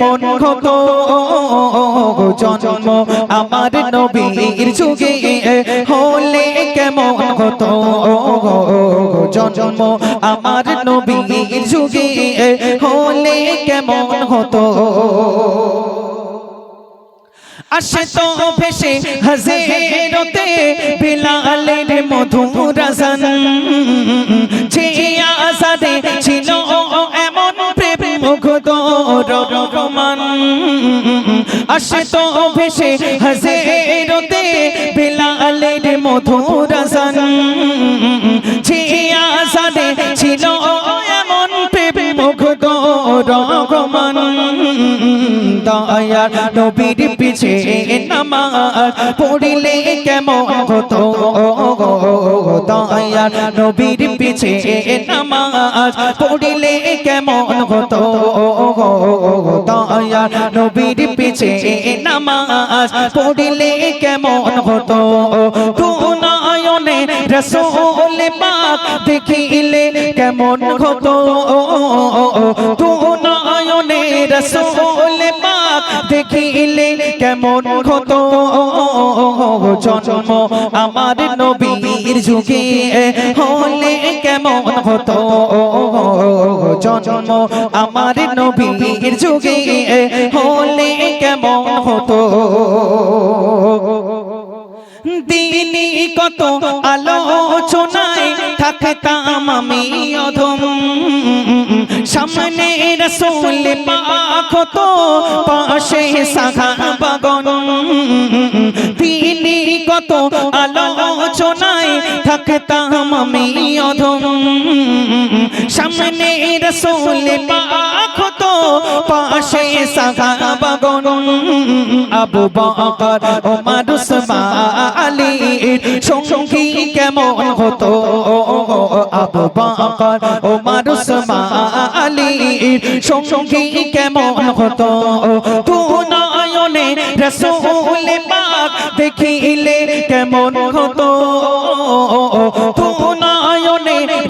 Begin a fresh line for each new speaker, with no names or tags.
কেমন হতো জন্ম আমার নবীর যুগে হলে কেমন হতো? জন্ম আমার নবীর যুগে হলে কেমন হতো? আসে তো ভেসে হাজেরতে বিলালের মধুর রাজান আসে তো ভেসে হাজেরতে বিলালের মধুর রাজান যে আসাদে ছিল এমন প্রেম মুগ্ধ রহমান। দয়ার নবীর পিছে নামাজ পড়িলে কেমন হতো? দয়ার নবীর পিছে নামাজ পড়িলে কেমন হতো? দয়ার পিছে নামাজ পড়িলে কেমন হতো? নয়নে পাক দেখিলে কেমন হতো? নয়নে রসোল পাক দেখিলে কেমন হতো? জন্ম আমার নবীর যুগে হলে কেমন হতো? জন্ম আমার নবীর যুগে হলে কেমন হতো? দিনী কত আলোচনায় থাকতাম আমি অধম। সামনে রসুল পাক তো পাশে সাখা বাগন দিনী কত আলোচনায় থাকতাম আমি অধম। সামনে রসুল পাক তো পাশে সাখা বাগন। Abu Bakr, Omar, Usman Ali সঙ্গী কেমন হতো? Abu Bakr, Omar, Usman Ali সঙ্গী কেমন হতো? তু নয়নে রসুল দেখিলে